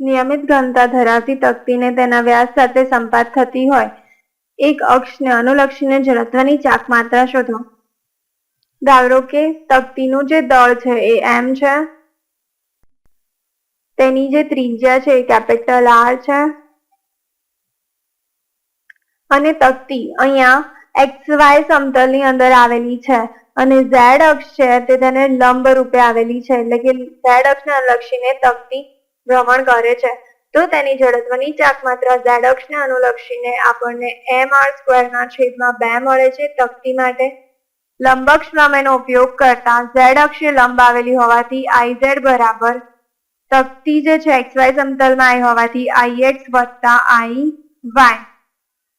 નિયમિત ઘનતા ધરાવતી તકતીને તેના વ્યાસ સાથે સંપાત થતી હોય. એક અક્ષને અનુલક્ષીને જડત્વની ચાક માત્રા શોધો. ધારો કે તકતીનું જે દળ છે એ એમ છે. તેની જે ત્રિજ્યા છે એ કેપિટલ આર છે. અને તકતી અહીંયા એક્સ વાય સમતલની અંદર આવેલી છે અને ઝેડ અક્ષ છે તે તેને લંબ રૂપે આવેલી છે. એટલે કે ઝેડ અક્ષને અનુલક્ષીને તકતી ભ્રમણ કરે છે. તો તેની જડત્વની ચાક માત્ર ઝેડ અક્ષને અનુલક્ષીને આપણને એમ આર સ્ક્વેરના છેદમાં બે મળે છે તકતી માટે. લંબક્ષ પ્રમેયનો ઉપયોગ કરતા ઝેડ અક્ષે લંબ આવેલી હોવાથી આઈ ઝેડ બરાબર તકતી જે છે એક્સ વાય સમતલમાં આવી હોવાથી આઈ એક્સ વત્તા આઈ વાય.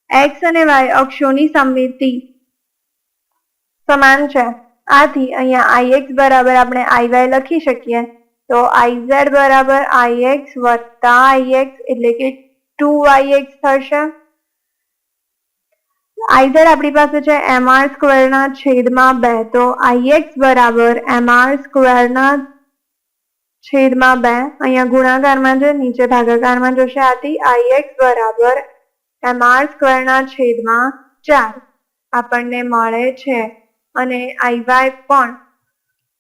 એક્સ અને વાય અક્ષોની સમિતિ સમાન છે. આથી અહીંયા આઈ એક્સ બરાબર આપણે આઈ વાય લખી શકીએ. તો આઈ ઝેડ બરાબર આઈ એક્સ વત્તા આઈ એક્સ એટલે કે ટુ આઈ એક્સ થશે. આઈ ઝેડ આપણી પાસે છે એમ આર સ્ક્વેર ના છેદમાં બે, તો આઈ એક્સ બરાબર એમ આર સ્ક્વેર ના છેદમાં બે. અહીંયા ગુણાકારમાં છે નીચે ભાગાકારમાં જશે આથી આઈ એક્સ બરાબર એમ આર સ્ક્વેરના છેદમાં ચાર આપણને મળે છે. અને આઈ વાય પણ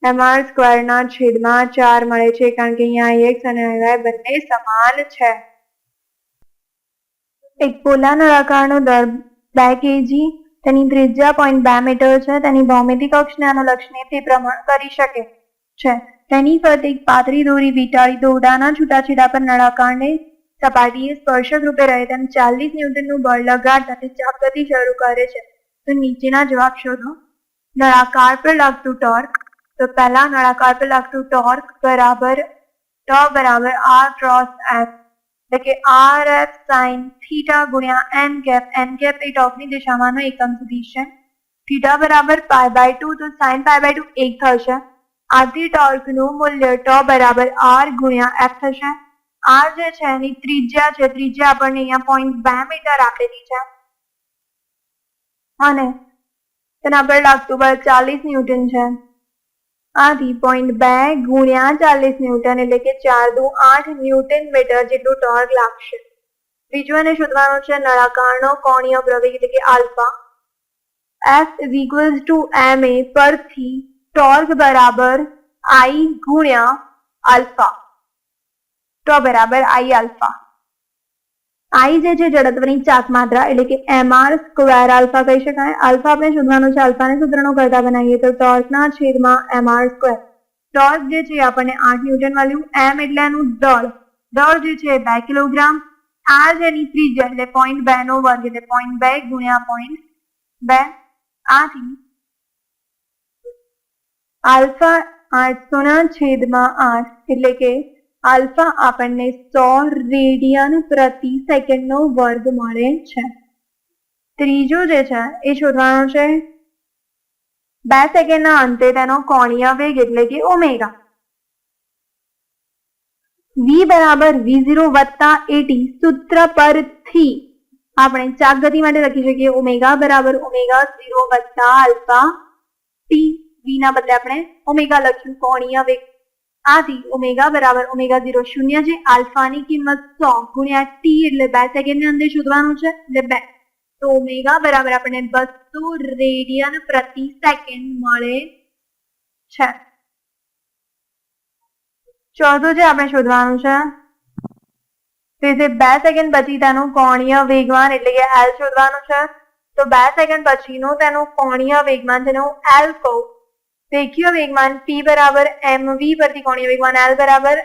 એમ સ્ક્વેરના છેદમાં ચાર મળે છે કારણ કે અહીંયા એક્સ અને વાય બંને સમાન છે. એક પોલા નળાકારનો દર બે કેજી તેની ત્રિજ્યા પોઈન્ટ બે મીટર છે, તેની ભૌમિતિક અક્ષને અનુલક્ષીને તે ભ્રમણ કરી શકે છે. તેની ફરતે એક પાતળી દોરી વીંટાળી દોરડાના છૂટાછેડા પર નળાકારને સપાટીએ સ્પર્શક રૂપે રહે, તેમ ચાલીસ ન્યૂટનનું બળ લગાડતા તે ચાપગતિ શરૂ કરે છે. તો નીચેના જવાબ શોધો. નળાકાર પર લાગતું ટોર્ક તો પહેલા નળાકાર પર લાગતું ટોર્ક બરાબર ટ બરાબર આર ક્રોસ એફ એટલે કે આર એફ સાઇન થીટા ગુણ્યા એન કેપ એન કેપ એ ટોર્કની દિશામાંનો એકમ સદિશ છે. થીટા બરાબર પાય બાય ટુ તો સાઇન પાય બાય ટુ એક થશે. આથી ટોર્કનું મૂલ્ય ટ બરાબર આર ગુણ્યા એફ થશે. આર જે છે એની ત્રિજ્યા છે, ત્રિજ્યા આપણને અહીંયા પોઈન્ટ બે મીટર આપેલી છે. અને તેના પર લાગતું બળ ચાલીસ ન્યૂટન છે. આથી પોઈન્ટ બે ગુણ્યા ચાલીસ ન્યૂટન એટલે કે ચાર દુ આઠ ન્યૂટન મીટર જેટલું ટોર્ક લાગશે. બીજું એને શોધવાનું છે નળાકારનો કોણીય પ્રવેગ એટલે કે alpha. F is equals to M A પરથી ટોર્ક બરાબર આઈ ગુણ્યા આલ્ફા. તો બરાબર આઈ આલ્ફા. આઈ જે છે, જડત્વની ચાક માત્રા એટલે કે એમઆર સ્ક્વેર આલ્ફા કહી શકાય. આલ્ફા આપણે શોધવાનું છે, આલ્ફાને સૂત્રનો કરતા બનાવીએ તો ટોર્કના છેદમાં એમઆર સ્કવેર. ટોર્ક જે છે આપણને આઠ ન્યૂટન મળ્યું એમ એટલે એનું દળ. દળ જે છે બે કિલોગ્રામ. આર જેની ત્રીજા એટલે પોઈન્ટ બે નો વર્ગ એટલે પોઈન્ટ બે ગુણ્યા પોઈન્ટ બે. આથી આલ્ફા આઠસો ના છેદમાં આઠ એટલે કે આલ્ફા આપણને સો રેડિયન પ્રતિ સેકન્ડ નો વર્ગ મળે છે. ત્રીજો જે છે, એ શોધવાનો છે. બે સેકન્ડના અંતે તેનો કોણીય વેગ એટલે કે ઓમેગા. વી બરાબર વી ઝીરો વત્તા એટી સૂત્ર પરથી આપણે ચાક ગતિ માટે લખી શકીએ. ઓમેગા બરાબર ઓમેગા ઝીરો વત્તા આલ્ફા ટી. વી ના બદલે આપણે ઓમેગા લખ્યું. કોણીય વેગ આથી ઓમેગા બરાબર ઓમેગા ઝીરો શૂન્ય છે આલ્ફાની કિંમત સો ગુણ્યા ટી એટલે બે સેકન્ડની અંદર શોધવાનું છે. એટલે બે. તો ઓમેગા બરાબર આપણને બસો રેડિયન પ્રતિ સેકન્ડ મળે છે. ચોથો છે આપણે શોધવાનું છે તેથી બે સેકન્ડ પછી તેનું કોણીય વેગમાન એટલે કે એલ શોધવાનું છે. તો બે સેકન્ડ પછીનું તેનું કોણીય વેગમાન જેને હું એલ કહું. રેખીય વેગમાન p બરાબર mv પરથી કોણીય વેગમાન l બરાબર.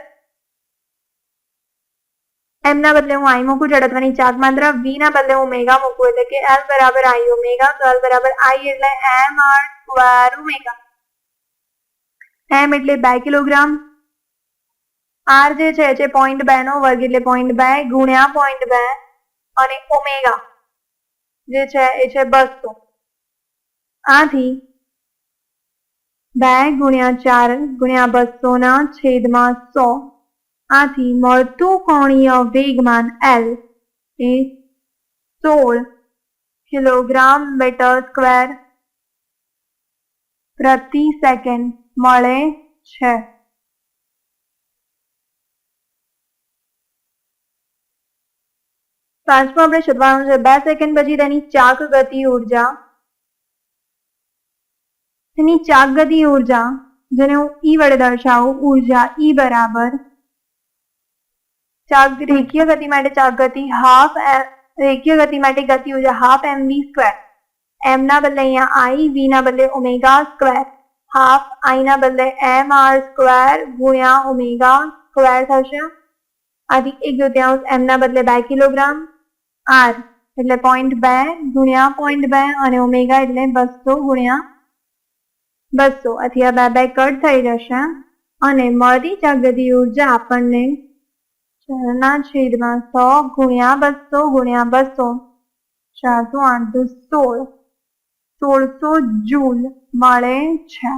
M ના બદલે હું i મૂકું જડત્વની ચાર્જ માત્રા. V ના બદલે હું ઓમેગા મૂકું, એટલે કે l બરાબર i ઓમેગા તો l બરાબર i એટલે m r square omega m એટલે બે કિલોગ્રામ. R જે છે જે પોઈન્ટ બે નો વર્ગ, એટલે પોઈન્ટ બે ગુણ્યા પોઈન્ટ બે અને ઓમેગા જે છે, એ છે બસો. આથી બે ગુણ્યા ચાર ગુણ્યા બસો ના છેદમાં સો. આથી મળતું કોણીય વેગમાન એલ એ સોળ કિલોગ્રામ મીટર સ્ક્વેર પ્રતિ સેકન્ડ મળે છે. પાંચમું આપણે શોધવાનું છે. બે સેકન્ડ પછી તેની ચાક ગતિ ઊર્જા તેની ચાગતી ગતિ ઊર્જા, જેને હું ઈ વડે દર્શાવું, ઊર્જા ઈ બરાબર. રેખીય ગતિ માટે ચાગતિ હાફ રેખીય ગતિ માટે ગતિ ઊર્જા હાફ એમ વી સ્ક્વેર. એમ ના બદલે અહીંયા આઈ, વી ના બદલે ઓમેગા સ્ક્વેર. હાફ આઈ ના બદલે એમ આર સ્ક્વેર ગુણ્યા ઓમેગા સ્ક્વેર થશે. આથી એક દુત્યાંશ એમ ના બદલે બે કિલોગ્રામ. આર એટલે પોઈન્ટ બે ગુણ્યા પોઈન્ટ બે અને ઓમેગા એટલે બસો ગુણ્યા બસો. અથવા બે બે કટ થઈ જશે અને મળી જાગૃતિ ઊર્જા આપણને. ચારના છેદમાં સો ગુણ્યા બસો ગુણ્યા બસો. ચારસો આઠ દુ સોળ. સોળસો જૂલ મળે છે.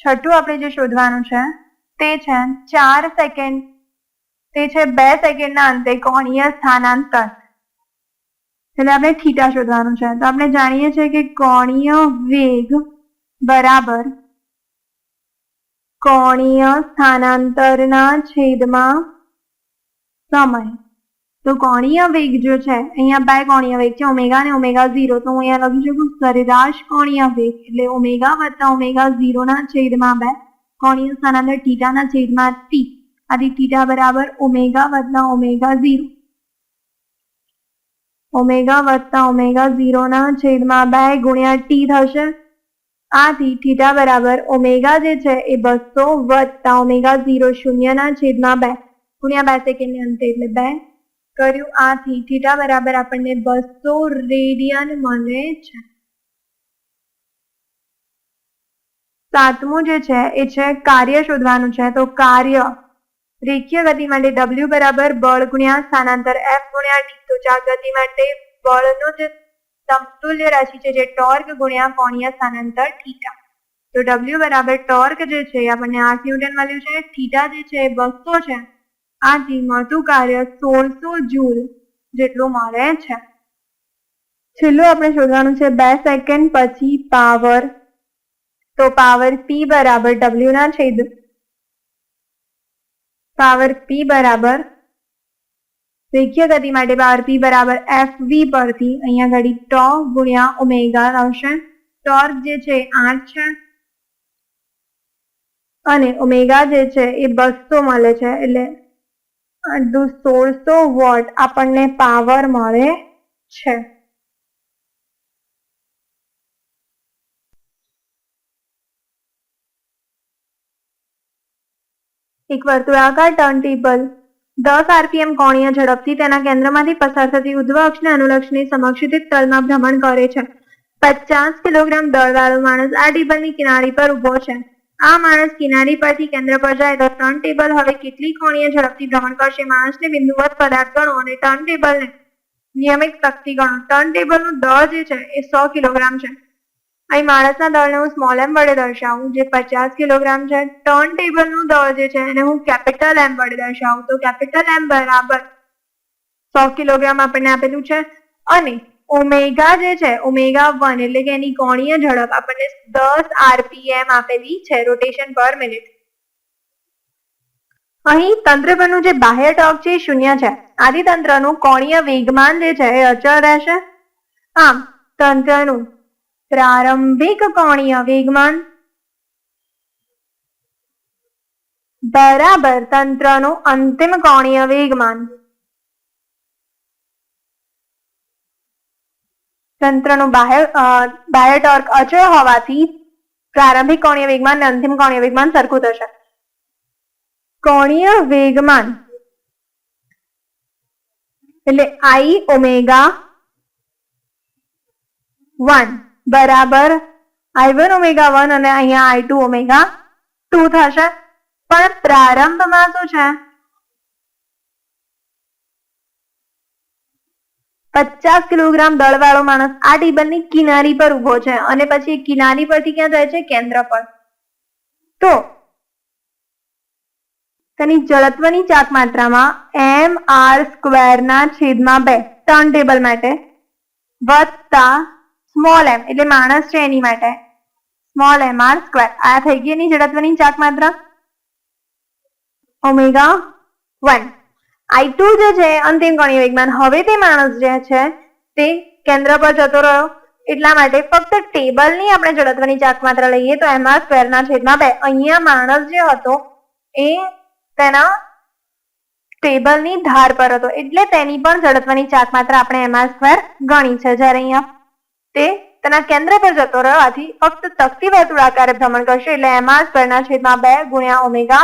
છઠ્ઠું આપણે જે શોધવાનું છે, તે છે ચાર સેકન્ડ. તે છે બે સેકન્ડના અંતે કોણીય સ્થાનાંતર. એટલે આપણે થીટા શોધવાનું છે. તો આપણે જાણીએ છીએ કે કોણીય વેગ બરાબર. કોણીય સ્થાનાંતરના છેદમાં સમય. તો કોણીય વેગ જો છે, અહીંયા બે કોણીય વેગ છે, ઓમેગા ને ઓમેગા ઝીરો. તો હું અહીંયા લખી શકું સરેરાશ કોણીય વેગ, એટલે ઓમેગા વત્તા ઓમેગા ઝીરો ના છેદમાં બે. કોણીય સ્થાનાંતર થીટાના છેદમાં ટી. આથી થીટા બરાબર ઓમેગા વત્તા ઓમેગા ઝીરો. ઓમેગા વત્તા ઓમેગા ઝીરો ના છેદમાં બે ગુણ્યા ટી થશે. આથી થીટા બરાબર ઓમેગા જે છે એ બસો વત્તા ઓમેગા ઝીરો શૂન્યના છેદમાં બે, ગુણ્યા બે સેકન્ડની અંતે એટલે બે કર્યું. આથી થીટા બરાબર આપણને બસો રેડિયન મળે છે. સાતમું જે છે એ છે કાર્ય શોધવાનું છે. તો કાર્ય રેખીય ગતિ માટે ડબલ્યુ બરાબર બળ ગુણ્યા સ્થાનાંતર એફ ગુણ્યા ડી તો ચાર ગતિ માટે બળનો જે સમતુલ્ય રાશિ છે જે ટોર્ક ગુણ્યા કોણીય સ્થાનાંતર થીટા. તો ડબલ્યુ બરાબર ટોર્ક જે છે આપણને આઠ ન્યૂટન મળ્યું છે. થીટા જે છે બસો છે. આથી મળતું કાર્ય સોળસો જૂલ જેટલું મળે છે. છેલ્લું આપણે શોધવાનું છે બે સેકન્ડ પછી પાવર તો પાવર પી બરાબર ડબલ્યુ ના છેદ. પાવર પી બરાબર રેખીય ગતિ માટે પાવર બરાબર એફ વી પરથી અહીંયા ઘડી ટો ગુણ્યા ઓમેગા આવશે. ટોર્ક જે છે આઠ છે. અને ઓમેગા જે છે એ બસો મળે છે. એટલે સોળસો વોટ આપણને પાવર મળે છે. એક વર્તુળાકાર ટર્ન ટેબલ દસ આરપીએમ કોણીય ઝડપથી તેના કેન્દ્રમાંથી પસાર થતી ઉધ્વ અક્ષને અનુલક્ષની સમક્ષિત તલમાં ભ્રમણ કરે છે. પચાસ કિલોગ્રામ દળવાળો માણસ આ ટેબલની કિનારી પર ઊભો છે. આ માણસ કિનારી પરથી કેન્દ્ર પર જાય તો ટર્ન ટેબલ હવે કેટલી કોણીય ઝડપથી ભ્રમણ કરશે? માણસને બિંદુવત પદાર્થ ગણો અને ટર્ન ટેબલને નિયમિત શક્તિ ગણો. ટર્ન ટેબલનું દળ જે છે એ સો કિલોગ્રામ છે. અહીં માણસના દળને હું સ્મોલ એમ વડે દર્શાવું, જે પચાસ કિલોગ્રામ છે ટર્ન ટેબલનું દળ જે છે, એને હું કેપિટલ એમ વડે દર્શાવું. તો કેપિટલ એમ બરાબર સો કિલોગ્રામ આપણને આપેલું છે. અને ઓમેગા જે છે ઓમેગા વન એટલે કે એની કોણીય ઝડપ આપણને દસ આરપીએમ આપેલી છે રોટેશન પર મિનિટ અહીં તંત્ર પરનું જે બાહ્ય ટોક છે શૂન્ય છે. આદિ તંત્રનું કોણીય વેગમાન જે છે, એ અચળ રહેશે. આમ તંત્રનું પ્રારંભિક કોણીય વેગમાન. બરાબર તંત્રનું અંતિમ કોણીય વેગમાન. તંત્રનું બાહ્ય બાહ્ય ટોર્ક અચળ હોવાથી પ્રારંભિક કોણીય વેગમાન અને અંતિમ કોણીય વેગમાન સરખું થશે. કોણીય વેગમાન એટલે આઈ ઓમેગા વન બરાબર. આઈ વન ઓમેગા વન અને અહીંયા આઈ ટુ ઓમેગા ટુ થશે. પણ પ્રારંભમાં શું છે? પચાસ કિલોગ્રામ દળવાળો માણસ આ ટેબલની કિનારી પર ઊભો છે અને પછી કિનારી પરથી ક્યાં જાય છે? કેન્દ્ર પર. તો તેની જડત્વની ચાક માત્રામાં એમ આર સ્ક્વેર ના છેદમાં બે. ટર્ન ટેબલ માટે. વત્તા સ્મોલ એમ એટલે માણસ છે એની માટે. સ્મોલ એમ આર સ્ક્વેર આ થઈ ગઈ એની જડત્વની ચાક માત્રા? ઓમેગા વન આઈ ટુ જે છે, અંતિમ કોણીય વેગમાન હવે તે માણસ જે છે, તે કેન્દ્ર પર જતો રહ્યો. એટલા માટે ફક્ત ટેબલની આપણે જડત્વની ચાક માત્ર લઈએ તો એમાં સ્ક્વેરના છેદમાં બે. અહીંયા માણસ જે હતો, એ તેના ટેબલની ધાર પર હતો. એટલે તેની પણ જડત્વની ચાક માત્ર આપણે એમાં સ્ક્વેર ગણી છે જ્યારે અહીંયા તે તેના કેન્દ્ર પર જતો રહેવાથી ફક્ત તકતી વર્તુળ આકારે ભ્રમણ કરશે એટલે એમાં સ્ક્વેરના છેદમાં બે ગુણ્યા ઓમેગા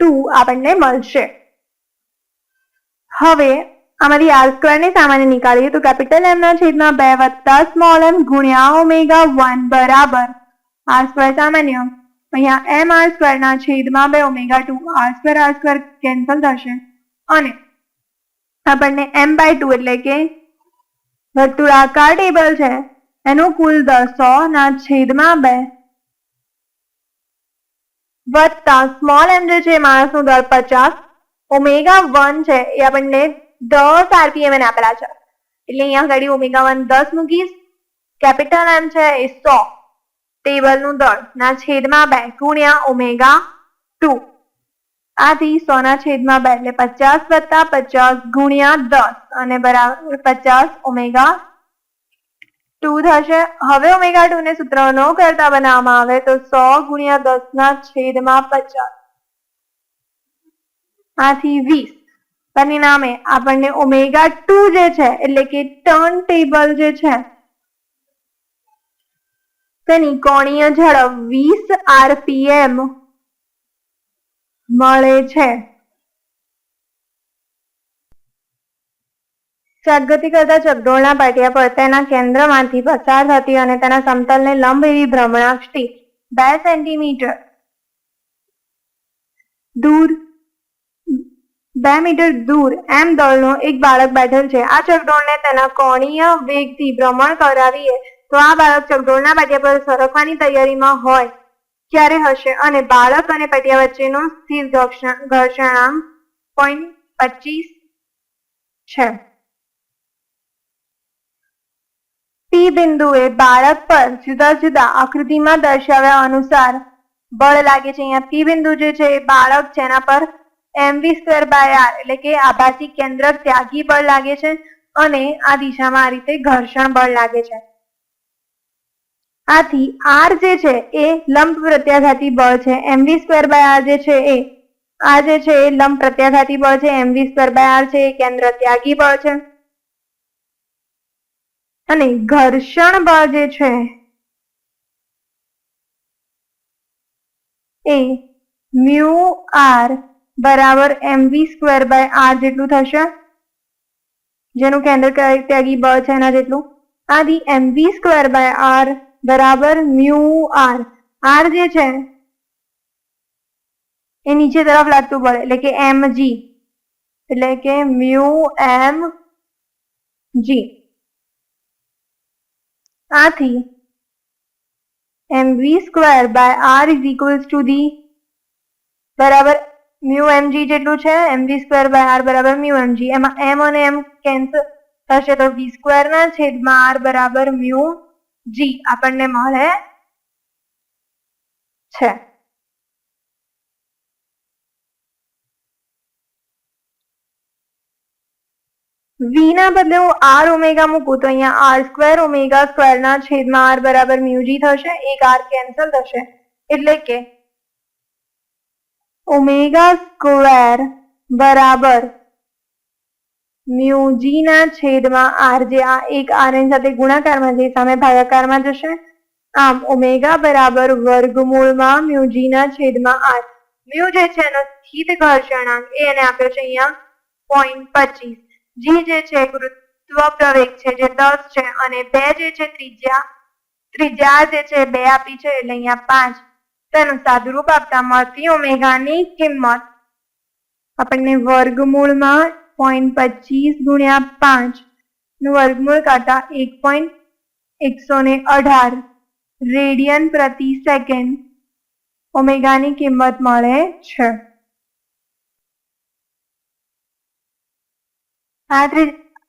ટુ આપણને મળશે. હવે આમાંથી આર સ્ક્વેર ને સામાન્ય નીકાળીએ તો કેપિટલ એમ ના છેદમાં બે વત્તા સ્મોલ એમ ગુણ્યા ઓમેગા વન બરાબર આર સ્ક્વેર સામાન્ય. અહીંયા એમ આર સ્ક્વેર ના છેદમાં બે omega two R square R square cancel થશે. અને આપણને એમ બાય ટુ એટલે કે વર્તુળાકાર ટેબલ છે. એનું કુલ દસ સો ના છેદમાં બે. વત્તા સ્મોલ એમ જે છે, માણસનું દર પચાસ. ઓમેગા વન છે, એ આપણને દસ આરપીએમ એને આપેલા છે. એટલે અહીંયા આગળ ઓમેગા વન દસ મૂકીશ. કેપિટલ એમ છે, એ સો. ટેબલનું દળ ના છેદમાં બે, ગુણ્યા ઓમેગા ટુ. આથી સોના છેદમાં બે એટલે પચાસ વત્તા પચાસ ગુણ્યા દસ અને બરાબર પચાસ ઓમેગા ટુ થશે. હવે ઓમેગા ટુ ને સૂત્ર ન કરતા બનાવવામાં આવે તો સો ગુણ્યા દસ ના છેદમાં પચાસ. આથી વીસ. પરિણામે આપણને ઓમેગા ટુ જે છે, એટલે કે ટર્ન ટેબલ જે છે, તેની કોણીય ઝડપ વીસ આરપીએમ મળે છે. સદગતિ કરતા ચકડોળના પાટિયા પર તેના કેન્દ્રમાંથી પસાર થતી અને તેના સમતલને લંબ એવી ભ્રમણાક્ષથી બે સેન્ટીમીટર દૂર, બે મીટર દૂર એમ દળનો એક બાળક બેઠેલ છે. આ ચકડોળને તેના કોણીય વેગથી ભ્રમણ કરાવીએ તો આ બાળક ચકડોળના પાટિયા પર સરકવાની તૈયારીમાં હોય. ક્યારે હશે અને બાળક અને પટિયા વચ્ચેનો સ્થિર ઘર્ષણાંક પોઈન્ટ પચીસ છે. પી બિંદુએ બાળક પર જુદા જુદા આકૃતિમાં દર્શાવ્યા અનુસાર બળ લાગે છે. અહીંયા પી બિંદુ જે છે એ બાળક એના પર M V square by R એટલે કે આભાસી કેન્દ્ર ત્યાગી બળ લાગે છે અને આ દિશામાં આ રીતે ઘર્ષણ બળ લાગે છે. આથી આર જે છે એ લંબ પ્રત્યાઘાતી બળ છે. M V square by R જે છે એ, આ જે છે એ લંબ પ્રત્યાઘાતી બળ છે. M V square by R છે એ કેન્દ્ર ત્યાગી બળ છે. અને ઘર્ષણ બળ જે છે એ મ્યુ આર બરાબર M V square by R જેટલું થશે. જેનું કેન્દ્ર ત્યાગી બળ છે એના જેટલું. આથી M V square by R બરાબર મ્યુ આર. આર જે છે, એ નીચે તરફ લાગતું બળ એટલે કે એમ જી. એટલે કે મ્યુ એમ જી. આથી M V square by R is equals to the બરાબર મ્યુ એમજી જેટલું છે, M V square by R બરાબર મ્યુ એમજી એમાં એમ અને એમ કેન્સલ થશે તો વી સ્ક્વેર ના છેદમાં આર બરાબર મ્યુ જી આપણને મળે છે વી ના બદલે હું આર ઓમેગા મૂકું તો અહીંયા આર સ્ક્વેર ઓમેગા સ્ક્વેર ના છેદમાં આર બરાબર મ્યુજી થશે એક આર કેન્સલ થશે એટલે કે ઓમેગા સ્ક્વેર બરાબર મ્યુજી ના છેદમાં આર જે આ એક આર સાથે ગુણાકારમાં જે સામે ભાગાકારમાં જશે. આમ ઓમેગા બરાબર વર્ગમૂળમાં મ્યુજી ના છેદમાં આર. મ્યુ જે છે એનો સ્થિત ઘર્ષણાંક એ એને આપ્યો છે અહીંયા પોઈન્ટ પચીસ. જી જે છે ગુરુત્વ પ્રવેગ છે જે દસ છે અને બે જે છે ત્રિજ્યા ત્રિજ્યા જે છે બે આપી છે એટલે અહીંયા પાંચ. તેનું સાદુરૂપ આપતા મળતી ઓમેગાની કિંમત આપણને વર્ગમૂળમાં પોઈન્ટ પચીસ ગુણ્યા પાંચનું વર્ગમૂળ કાઢતા એક પોઈન્ટ એકસો ને અઢાર. રેડિયન પ્રતિ સેકન્ડ ઓમેગાની કિંમત મળે છે. આ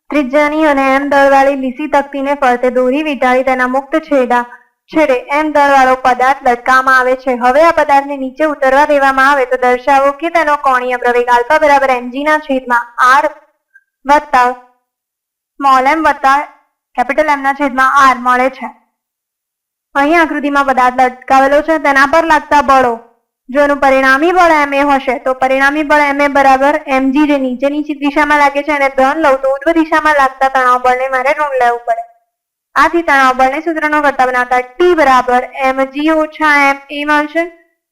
ત્રિજ્યાની અને એમ દળવાળી લીસી તકતીને ફરતે દોરી વીંટાળી તેના મુક્ત છેડા છેડે એમ દરવાળો પદાર્થ લટકાવવામાં આવે છે. હવે આ પદાર્થને નીચે ઉતરવા દેવામાં આવે તો દર્શાવો કે તેનો કોણીય પ્રવેગ આલ્ફા બરાબર એમજી ના છેદમાં આર વત્તા સ્મોલ એમ વત્તા કેપિટલ એમના છેદમાં આર મળે છે. અહીં આકૃતિમાં પદાર્થ લટકાવેલો છે. તેના પર લાગતા બળો, જો એનું પરિણામી બળ એમ એ હશે, તો પરિણામી બળ એમ એ બરાબર એમજી જે નીચેની દિશામાં લાગે છે અને ધન લઉં તો ઉર્ધ્વ દિશામાં લાગતા તણાવ બળને મારે ઋણ લેવું પડે. આથી તણાવ બળને સૂત્રનો કરતા બનાવતા ટી બરાબર એમ જી ઓછા એમ એ મળશે.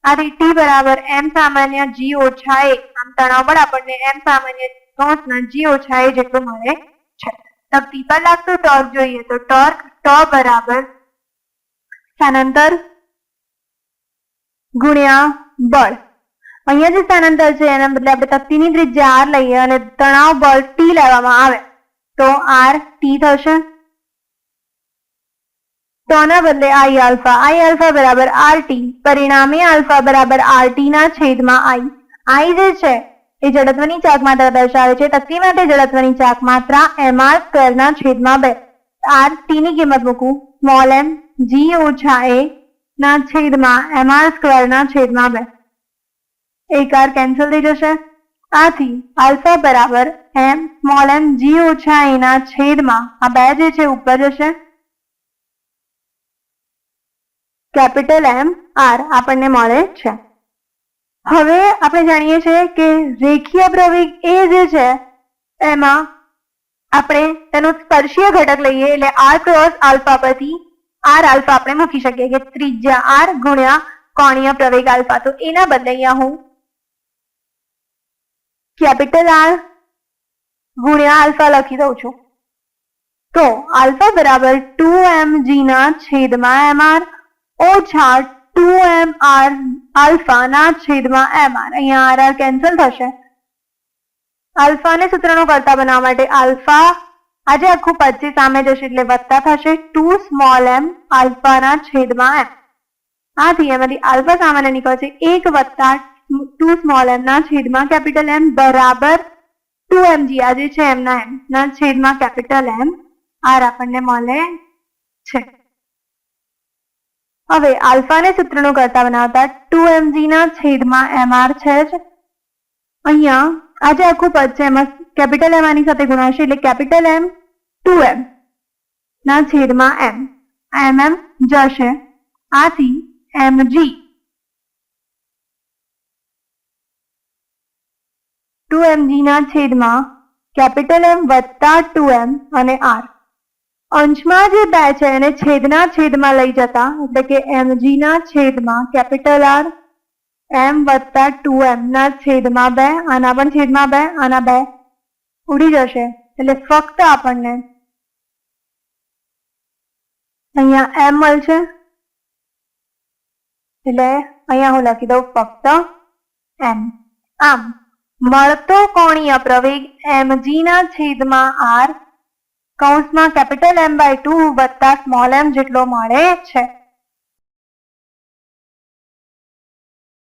આથી ટી બરાબર એમ સામાન્ય જી ઓછા એ આમ તણાવ બળ આપણને એમ સામાન્ય કૌંસના જી ઓછા એ જેટલું મળે છે. તકતી પર લાગતું ટોર્ક જોઈએ તો ટોર્ક ટ બરાબર સ્થાનાંતર ગુણ્યા બળ. અહીંયા જે સ્થાનાંતર છે એના બદલે આપણે તકતીની ત્રિજ્યા આર લઈએ અને તણાવ બળ ટી લેવામાં આવે. તો આર ટી થશે. તો આના બદલે આઈ આલ્ફા આઈ આલ્ફા બરાબર rt પરિણામે આલ્ફા બરાબર rt ના છેદમાં આઈ આઈ જે છે એ જડત્વની ચાક માત્રા દર્શાવે છે તકતી માટે જડત્વની ચાક માત્રા mr સ્ક્વેર ના છેદમાં બે આર ટી ની કિંમત મૂકું સ્મોલ એમ જી ઓછા એ ના છેદમાં mr સ્ક્વેર ના છેદમાં બે એક આર કેન્સલ થઈ જશે આથી આલ્ફા બરાબર એમ સ્મોલ એમ જી ઓછા એના છેદમાં આ બે જે છે ઉપર જશે કેપિટલ એમ આર આપણને મળે છે. હવે આપણે જાણીએ છીએ કે રેખીય પ્રવેગ એ જે છે, એમાં આપણે તેનો સ્પર્શીય ઘટક લઈએ એટલે આર ક્રોસ આલ્ફા પરથી આર આલ્ફા આપણે મૂકી શકીએ કે ત્રિજ્યા આર ગુણ્યા કોણીય પ્રવેગ આલ્ફા. તો એના બદલે અહીંયા હું કેપિટલ આર ગુણ્યા આલ્ફા લખી દઉં છું. તો આલ્ફા બરાબર ટુ એમ જી ના છેદમાં એમ આર ઓછા ટુ એમ આર આલ્ફા ના છેદમાં એમ અહીંયા આર આર કેન્સલ થશે. આલ્ફાને સૂત્રનો કરતા બનાવવા માટે આલ્ફા આજે આખું પદ સામે જશે એટલે વત્તા થશે ટુ સ્મોલ એમ આલ્ફા ના છેદમાં એમ. આથી એમાંથી આલ્ફા સામાન્ય નીકળશે એક વત્તા ટુ સ્મોલ એમ ના છેદમાં કેપિટલ એમ બરાબર ટુ એમ જી આ જે છે એમના એમ ના છેદમાં કેપિટલ એમ આર આપણને મળે છે. હવે આલ્ફાને સૂત્રનું કરતા બનાવતા ટુ ના છેદમાં એમઆર છે જ. અહીંયા આજે આખું પદ છે એમાં કેપિટલ એમ આની સાથે ગુણાશે એટલે કેપિટલ એમ ટુ એમ ના છેદમાં એમ એમ એમ જશે. આથી એમજી ટુ એમજી ના છેદમાં કેપિટલ એમ વત્તા ટુ એમ અને આર અંશમાં જે બે છે, એને છેદના છેદમાં લઈ જતા, એટલે કે mg ના છેદમાં, કેપિટલ આર, એમ વત્તા ટુ એમ, ના છેદમાં બે, આના પણ છેદમાં બે, આના બે. ઉડી જશે, એટલે ફક્ત આપણને અહીંયા એમ મળશે. એટલે અહીંયા હું લખી દઉં ફક્ત એમ. આમ, મળતો કોણીય પ્રવેગ mg ના છેદમાં આર કૌંસમાં કેપિટલ એમ બાય ટુ વત્તા સ્મોલ એમ જેટલો મળે છે.